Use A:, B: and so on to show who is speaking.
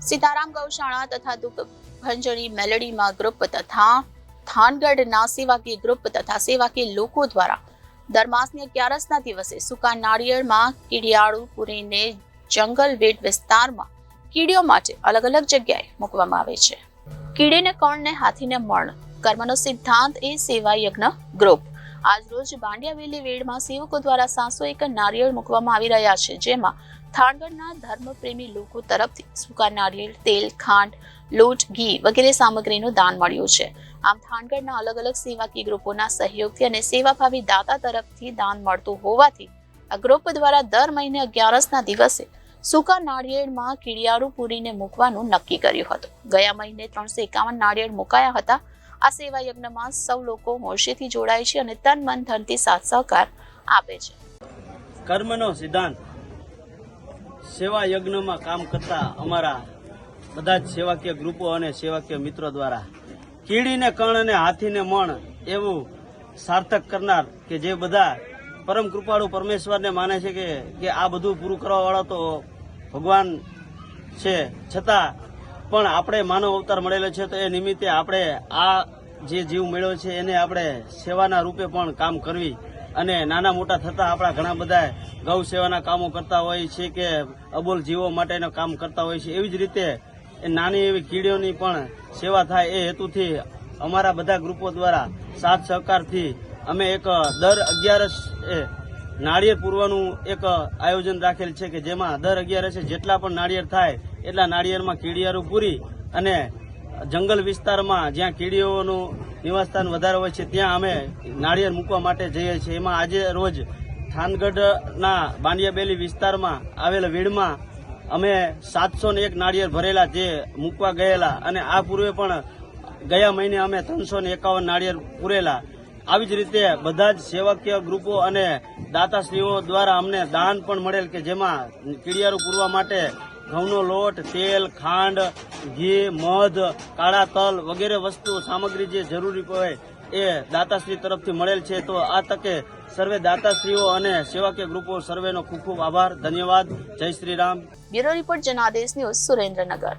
A: સીતારામ ગૌશાળા તથા દુઃખ ભંજણી મેલડીમાં ગ્રુપ તથા થાનગઢના સેવાકીય ગ્રુપ તથા સેવાકીય લોકો દ્વારા દર માસની અગિયારસના દિવસે સૂકા નાળિયેરમાં કીડિયાળું પૂરીને જંગલ વેટ વિસ્તારમાં કીડીઓ માટે અલગ અલગ જગ્યાએ મૂકવામાં આવે છે. કીડીને કણને હાથીને મણ કર્મનો સિદ્ધાંત એ સેવા યજ્ઞ ગ્રુપ આજરોજ બાંડિયાવેલી વેડમાં સેવકો દ્વારા સાસો એક નારિયેળ મૂકવામાં આવી રહ્યા છે, જેમાં થાણગઢના ધર્મપ્રેમી લોકો તરફથી સૂકા નારિયેળ, તેલ, ખાંડ, લોટ, ઘી વગેરે સામગ્રીનું દાન મળ્યું છે. આમ થાણગઢના અલગ અલગ સેવાકીય ગ્રુપોના સહયોગથી અને સેવાભાવી દાતા તરફથી દાન મળતું હોવાથી આ ગ્રુપ દ્વારા દર મહિને અગિયારસના દિવસે સૂકા નાળિયેરમાં કીડિયારું પૂરીને મૂકવાનું નક્કી કર્યું હતું. ગયા મહિને ત્રણસો એકાવન નાળિયેર મુકાયા હતા. આ સેવા યજ્ઞમાં સૌ લોકો હોશેથી જોડાય છે અને તન મન ધનથી સાથ સહકાર આપે છે.
B: કર્મનો સિદ્ધાંત. સેવા યજ્ઞમાં કામ કરતા અમારા બધા જ સેવાકીય ગ્રુપો અને સેવાકીય મિત્રો દ્વારા કીડીને કણ અને હાથીને, મણ એવું સાર્થક કરનાર કે જે બધા પરમ કૃપાળુ પરમેશ્વરને માને છે કે આ બધું પૂરું કરવા વાળો તો ભગવાન છે. છતાં પણ આપણે માનવ અવતાર મળેલો છે તો એ નિમિત્તે આપણે આ જે જીવ મળ્યો છે એને આપણે સેવાના રૂપે પણ કામ કરવી અને નાના મોટા થતા આપણા ઘણા બધા ગૌ સેવાના કામો કરતા હોય છે કે અબોલ જીવો માટેના કામ કરતા હોય છે એવી જ રીતે એ નાની એવી કીડીઓની પણ સેવા થાય એ હેતુથી અમારા બધા ગ્રુપો દ્વારા સાથ સહકારથી અમે એક દર અગિયારસ એ નાળિયેર પૂરવાનું એક આયોજન રાખેલ છે કે જેમાં દર અગિયારસે જેટલા પણ નાળિયેર થાય એટલા નાળિયેરમાં કીડિયારું પૂરી અને જંગલ વિસ્તારમાં જ્યાં કીડીઓનું નિવાસસ્થાન વધારે હોય છે, ત્યાં અમે નાળિયેર મૂકવા માટે જઈએ છીએ. એમાં આજે રોજ થાનગઢના બાંડિયાબેલી વિસ્તારમાં આવેલ વીડમાં અમે સાતસો ને એક નાળિયેર ભરેલા જે મૂકવા ગયેલા અને આ પૂર્વે પણ ગયા મહિને અમે ત્રણસો ને એકાવન નાળિયેર પૂરેલા. આવી જ રીતે બધા જ સેવાકીય ગ્રુપો અને દાતાશ્રીઓ દ્વારા અમને દાન પણ મળેલ કે જેમાં કીડિયારો પૂરવા માટે ઘઉંનો લોટ, તેલ, ખાંડ, ઘી, મધ, કાળા તલ વગેરે વસ્તુ, સામગ્રી જે જરૂરી હોય એ દાતાશ્રી તરફથી મળેલ છે. તો આ તકે સર્વે દાતાશ્રીઓ અને સેવાકીય ગ્રુપો સર્વેનો ખૂબ ખૂબ આભાર. ધન્યવાદ. જય Shri Ram.
A: Bureau report, Janadesh news Surendranagar.